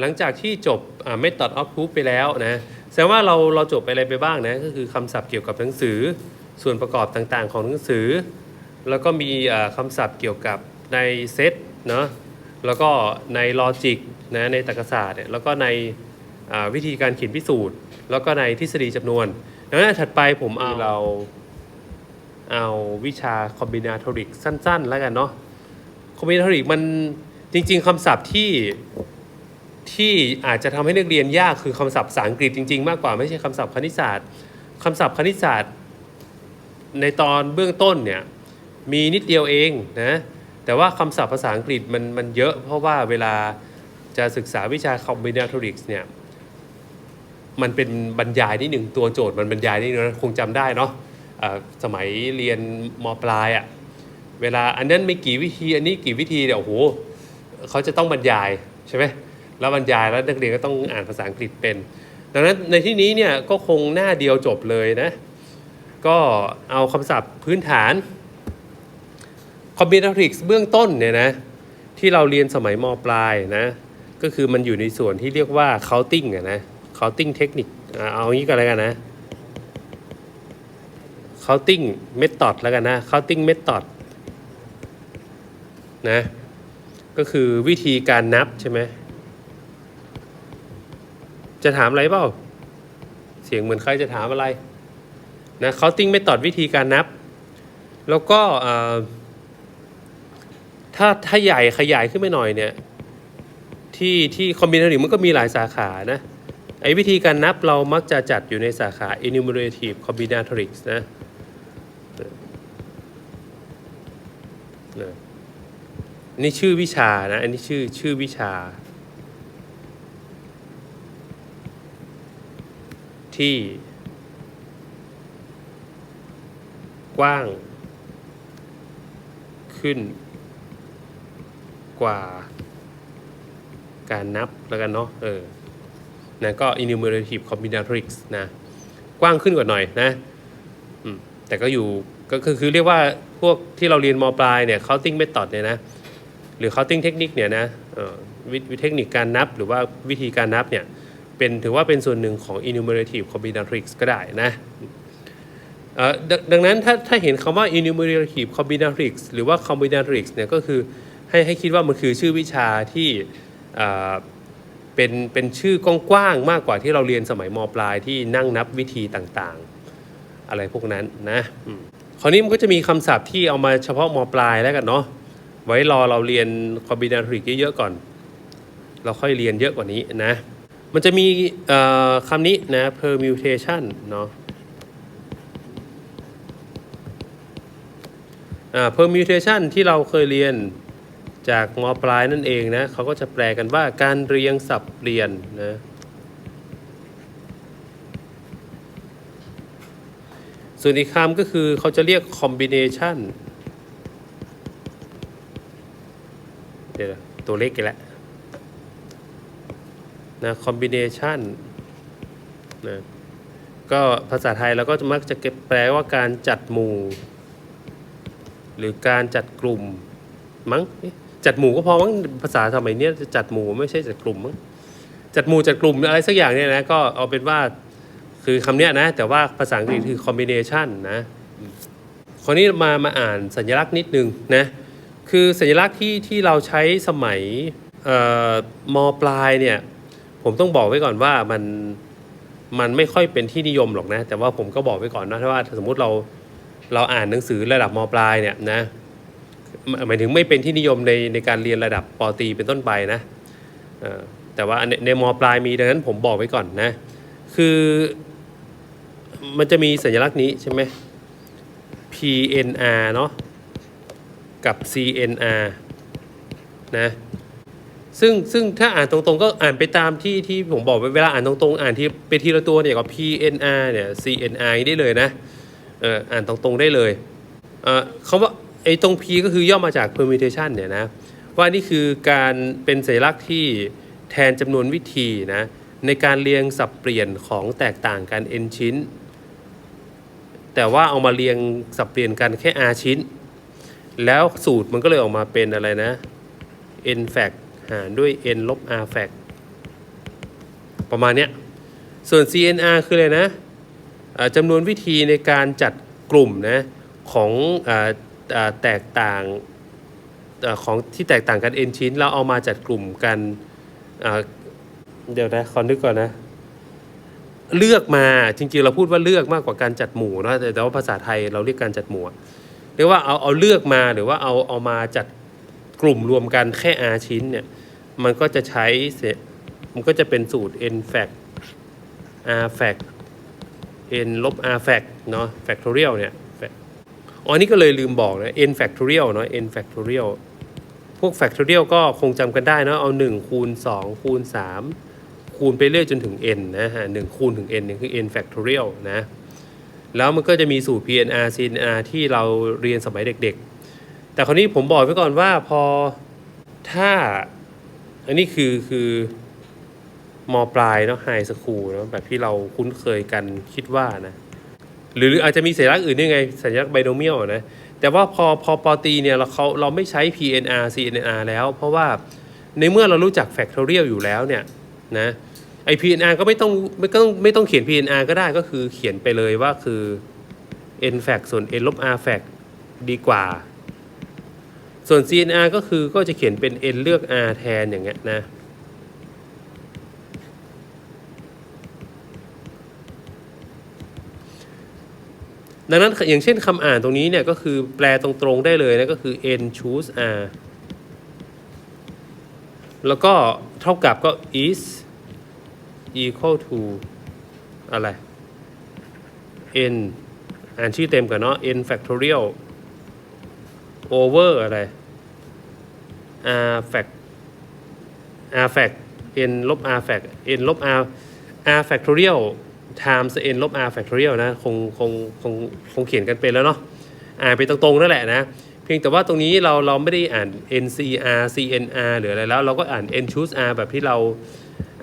หลังจากที่จบอ่า method of proof ไปแล้วนะแสดงว่าเราเราจบไปอะไรไปบ้างนะก็คือคำศัพท์เกี่ยวกับหนังสือส่วนประกอบต่างๆ ของหนังสือ แล้วก็มีคำศัพท์เกี่ยวกับในเซตเนาะแล้วก็ในลอจิกนะในตรรกศาสตร์เนี่ยแล้วก็ในวิธีการเขียนพิสูจน์ แล้วก็ในทฤษฎีจำนวนดังนั้นถัดไปผมเอาเราเอาวิชา combinatoric สั้น ๆ แล้วกันเนาะ combinatoric มันจริง ๆคำศัพท์ที่ ที่อาจจะทำให้นักเรียนยากคือคำศัพท์ภาษาอังกฤษจริง ๆ มากกว่าไม่ใช่คำศัพท์คณิตศาสตร์คำศัพท์คณิตศาสตร์ ในตอนเบื้องต้นเนี่ยมีนิดเดียวเองนะแต่ว่าคำศัพท์ภาษาอังกฤษมันมันเยอะ เพราะว่าเวลาจะศึกษาวิชา combinatorics เนี่ยมันเป็นบรรยายนิดหนึ่งตัวโจทย์มันบรรยายนิดนึงนะคงจำได้เนาะสมัยเรียนมปลายอะ่ะเวลาอันนั้นไม่กี่วิธีอันนี้กี่วิธีเนี่ยโอ้โหเขาจะต้องบรรยายใช่ไหม แล้วบรรยายแล้วนักเรียนก็ต้องอ่านภาษาอังกฤษเป็น ดังนั้นในที่นี้เนี่ยก็คงหน้าเดียวจบเลยนะ ก็เอาคำศัพท์พื้นฐาน combinatorics เบื้องต้นเนี่ยนะที่เราเรียนสมัยมปลายนะ ก็คือมันอยู่ในส่วนที่เรียกว่า counting อะนะ counting technique เอางี้ก็แล้วกันนะ counting method แล้วกันนะ counting method นะ ก็คือวิธีการนับใช่ไหม จะถามอะไรเปล่า เสียงเหมือนใครจะถามอะไรนะเขาติ้งไม่ตอดวิธีการนับ แล้วก็ถ้าถ้าใหญ่ขยายขึ้นไปหน่อยเนี่ย ที่ที่คอมบิเนอร์มันก็มีหลายสาขานะไอ้วิธีการนับเรามักจะจัดอยู่ในสาขา enumerative combinatorics นะนะนี่ชื่อวิชานะ อันนี้ชื่อชื่อวิชา ที่ กว้าง ขึ้น กว่า การนับแล้วกันเนาะเออนะก็ enumerative combinatorics นะ กว้างขึ้นกว่าหน่อยนะแต่ก็อยู่ก็คือคือเรียกว่าพวกที่เราเรียนมปลายเนี่ย counting method เนี่ยนะ หรือ counting technique เนี่ยนะออวิวิเทคนิคการนับหรือว่าวิธีการนับเนี่ย เป็นถือว่าเป็นส่วนหนึ่งของ enumerative combinatorics ก็ได้นะเอ่อดดังนั้นถ้าถ้าเห็นคำว่า enumerative combinatorics หรือว่า combinatorics เนี่ยก็คือให้ให้คิดว่ามันคือชื่อวิชาที่เอ่อเป็นเป็นชื่อกว้างๆมากกว่าที่เราเรียนสมัยมปลายที่นั่งนับวิธีต่างๆ อะไรพวกนั้นนะคราวนี้มันก็จะมีคำศัพท์ที่เอามาเฉพาะมปลายแล้วกันเนาะไว้รอเราเรียน combinatorics เยอะๆก่อน เราค่อยเรียนเยอะกว่านี้นะ มันจะมีคำนี้นะ permutation เนาะ permutation ที่เราเคยเรียนจากมปลายนั่นเองนะเขาก็จะแปลกันว่าการเรียงสับเปลี่ยนนะส่วนอีกคำก็คือเขาจะเรียก combination เดี๋ยวตัวเล็กกันแล้ว นะ combination นะก็ภาษาไทยเราก็จะมักจะเก็บแปลว่าการจัดหมู่ หรือการจัดกลุ่มมั้งจัดหมู่ก็พอมั้งภาษาสมัยนี้จะจัดหมู่ไม่ใช่จัดกลุ่มมั้งจัดหมู่จัดกลุ่มอะไรสักอย่างเนี่ยนะก็เอาเป็นว่าคือคำเนี้ยนะ แต่ว่าภาษาอังกฤษคือ combination นะคราวนี้มามาอ่านสัญลักษณ์นิดนึงนะคือสัญลักษณ์ที่ที่เราใช้สมัยมปลายเนี่ย ผมต้องบอกไว้ก่อนว่ามันมันไม่ค่อยเป็นที่นิยมหรอกนะ แต่ว่าผมก็บอกไว้ก่อนนะถ้าว่าสมมุติเราเราอ่านหนังสือระดับมปลายเนี่ยนะหมายถึงไม่เป็นที่นิยมในในการเรียนระดับปตีเป็นต้นไปนะแต่ว่าในในมปลายมีดังนั้นผมบอกไว้ก่อนนะ คือมันจะมีสัญลักษณ์นี้ใช่ไหม PNR เนาะกับ CNR นะ ซึ่งซึ่งถ้าอ่านตรงๆ ก็อ่านไปตามที่ที่ผมบอกไปเวลาอ่านตรงๆ อ่านที่ไปทีละตัวเนี่ยก็ PNR เนี่ย CNR ได้เลยนะเอออ่านตรงๆได้เลยเออคำว่าไอ้ตรง P ก็คือย่อมาจาก permutation เนี่ยนะว่านี่คือการเป็นสัญลักษณ์ที่แทนจำนวนวิธีนะในการเรียงสับเปลี่ยนของแตกต่างกัน n ชิ้น แต่ว่าเอามาเรียงสับเปลี่ยนกันแค่ r ชิ้น แล้วสูตรมันก็เลยออกมาเป็นอะไรนะ n fact หารด้วย n ลบ r fact ประมาณเนี้ย ส่วน CNR คืออะไรนะจำนวนวิธีในการจัดกลุ่มนะของอแตกต่างอของที่แตกต่างกัน n ชิ้น เราเอามาจัดกลุ่มกันเดี๋ยวนะขอนึกก่อนนะเลือกมาจริงๆเราพูดว่าเลือกมากกว่าการจัดหมู่นะแต่ว่าภาษาไทยเราเรียกการจัดหมู่เรียกว่าเอาเอาเลือกมาหรือว่าเอาเอามาจัด กลุ่มรวมกันแค่ r ชิ้นเนี่ย มันก็จะใช้เสมันก็จะเป็นสูตร n fact r fact n ลบ r fact เนาะ factorial เนี่ยอ๋อนี่ก็เลยลืมบอกนะ n factorial เนาะ n factorial พวก factorial ก็คงจำกันได้เนาะเอา 1 คูณ 2 คูณ 3 คูณไปเรื่อยจนถึง n นะฮะ1คูณถึง n เนี่ยคือ n factorial นะ แล้วมันก็จะมีสูตร PNR CNR ที่เราเรียนสมัยเด็กๆ แต่คราวนี้ผมบอกไว้ก่อนว่าพอถ้า อันนี้คือคือมปลายเนาะไฮสคูลเนาะแบบที่เราคุ้นเคยกันคิดว่านะ หรืออาจจะมีสัญลักษณ์อื่นด้วยไง สัญลักษณ์ไบโนเมียลนะ แต่ว่าพอพอปอตีเนี่ยเราเขาเราไม่ใช้ PNR CNR แล้ว เพราะว่าในเมื่อเรารู้จัก factorial อยู่แล้วเนี่ยนะไอ PNR ก็ไม่ต้องไม่ต้องไม่ต้องเขียน PNR ก็ได้ก็คือเขียนไปเลยว่าคือ n fact ส่วน n ลบ r fact ดีกว่า ส่วน CNR ก็คือก็จะเขียนเป็น n เลือก r แทนอย่างเงี้ยนะดังนั้นอย่างเช่นคำอ่านตรงนี้เนี่ยก็คือแปลตรงๆได้เลยนะก็คือ n choose r แล้วก็เท่ากับก็ is equal to อะไร n อ่านชื่อเต็มก่อนเนาะ n factorial over อร์อะไร r fact r fact n ลบ r fact n ลบ r r factorial times n ลบ r factorial นะ คงคงคงคงเขียนกันเป็นแล้วเนาะอ่านไปตรงๆนั่นแหละนะ เพียงแต่ว่าตรงนี้เราเราไม่ได้อ่าน ncr cnr หรืออะไรแล้ว เราก็อ่าน n choose r แบบที่เรา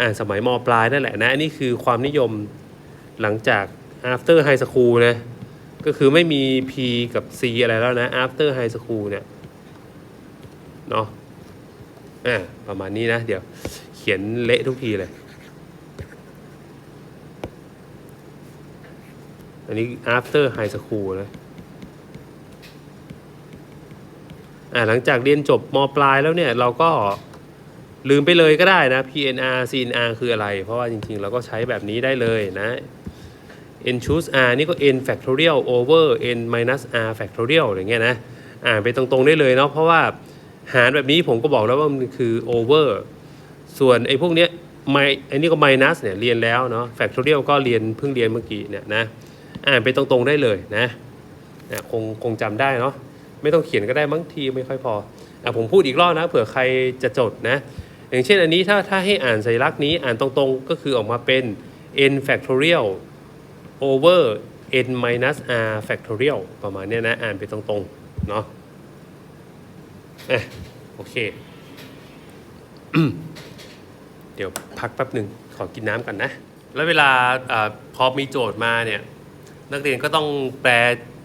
อ่านสมัยมปลายนั่นแหละนะ อันนี้คือความนิยมหลังจาก after high school นะ ก็คือไม่มี P กับ C อะไรแล้วนะ after high school เนี่ย เนาะอ่าประมาณนี้นะ เดี๋ยวเขียนเละทุกทีเลย อันนี้ after high school นะอ่าหลังจากเรียนจบมปลายแล้วเนี่ย เราก็ลืมไปเลยก็ได้นะ PNR CNR คืออะไร เพราะว่าจริงๆ เราก็ใช้แบบนี้ได้เลยนะ n choose r นี่ก็ n factorial over n minus r factorial อย่างเงี้ยนะอ่านไปตรงๆได้เลยเนาะเพราะว่าหารแบบนี้ผมก็บอกแล้วว่ามันคือ over ส่วนไอ้พวกเนี้ยไมไอ้นี่ก็ minus เนี่ยเรียนแล้วเนาะ factorial ก็เรียนเพิ่งเรียนเมื่อกี้เนี่ยนะอ่านไปตรงๆได้เลยนะอะคงคงจำได้เนาะไม่ต้องเขียนก็ได้บางทีไม่ค่อยพออะผมพูดอีกรอบนะเผื่อใครจะจดนะอย่างเช่นอันนี้ถ้าถ้าให้อ่านสัญลักษณ์นี้อ่านตรงๆ ก็คือออกมาเป็น n factorial over n minus r factorial ประมาณนี้นะ อ่านไปตรงๆ เนาะอะโอเค เดี๋ยวพักแป๊บหนึ่งขอกินน้ำกันนะ แล้วเวลาอาพอมีโจทย์มาเนี่ย นักเรียนก็ต้องแปล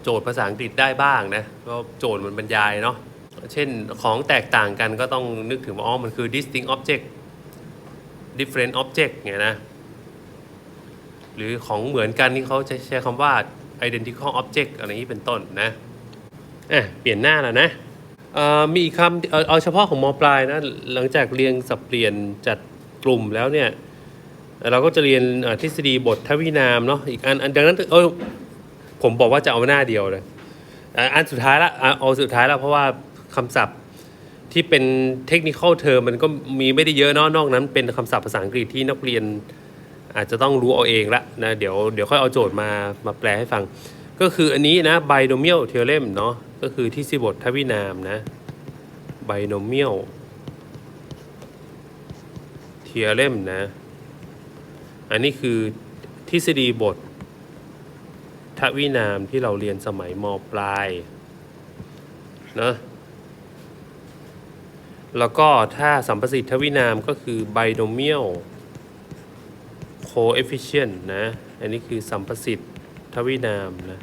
โจทย์ภาษาอังกฤษได้บ้างนะเพราะโจทย์มันบรรยายเนาะเช่นของแตกต่างกันก็ต้องนึกถึงว่าอ๋อมันคือ distinct object different object ไงนะ หรือของเหมือนกันที่เขาจะใช้คำว่า identical object อะไรนี้เป็นต้นนะอะเปลี่ยนหน้าแล้วนะอ่อมีคำเอาเอาเฉพาะของมปลายนะหลังจากเรียงสับเปลี่ยนจัดกลุ่มแล้วเนี่ยเราก็จะเรียนทฤษฎีบททวินามเนาะอีกอันอันดังนั้นเออผมบอกว่าจะเอาหน้าเดียวเลยอะอันสุดท้ายละอะเอาสุดท้ายแล้วเพราะว่าคำศัพท์ที่เป็นเทคนิคอลเทอมมันก็มีไม่ได้เยอะเนาะนอกนั้นเป็นคำศัพท์ภาษาอังกฤษที่นักเรียน อาจจะต้องรู้เอาเองละนะเดี๋ยวเดี๋ยวค่อยเอาโจทย์มามาแปลให้ฟัง ก็คืออันนี้นะ binomial theorem เนาะก็คือทฤษฎีบททวินามนะ binomial theorem นะ อันนี้คือทฤษฎีบททวินามที่เราเรียนสมัยมปลายนะแล้วก็ถ้าสัมประสิทธิ์ทวินามก็คือ binomial coefficient นะ อันนี้คือสัมประสิทธิ์ทวินามนะ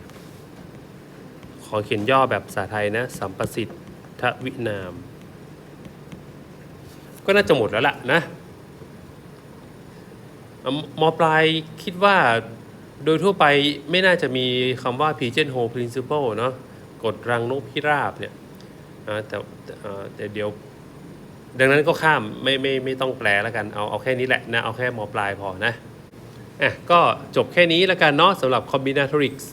ขอเขียนย่อแบบภาษาไทยนะ สัมประสิทธิ์ทวินาม ก็น่าจะหมดแล้วล่ะนะมอปลายคิดว่าโดยทั่วไปไม่น่าจะมีคำว่า pigeonhole principle เนาะกฎรังนกพิราบเนี่ยอ่าแต่แต่เดี๋ยว ดังนั้นก็ข้ามไม่ไม่ไม่ต้องแปลแล้วกัน เอาเอาแค่นี้แหละนะ เอาแค่มอปลายพอนะ อะก็จบแค่นี้แล้วกันเนาะสำหรับ combinatorics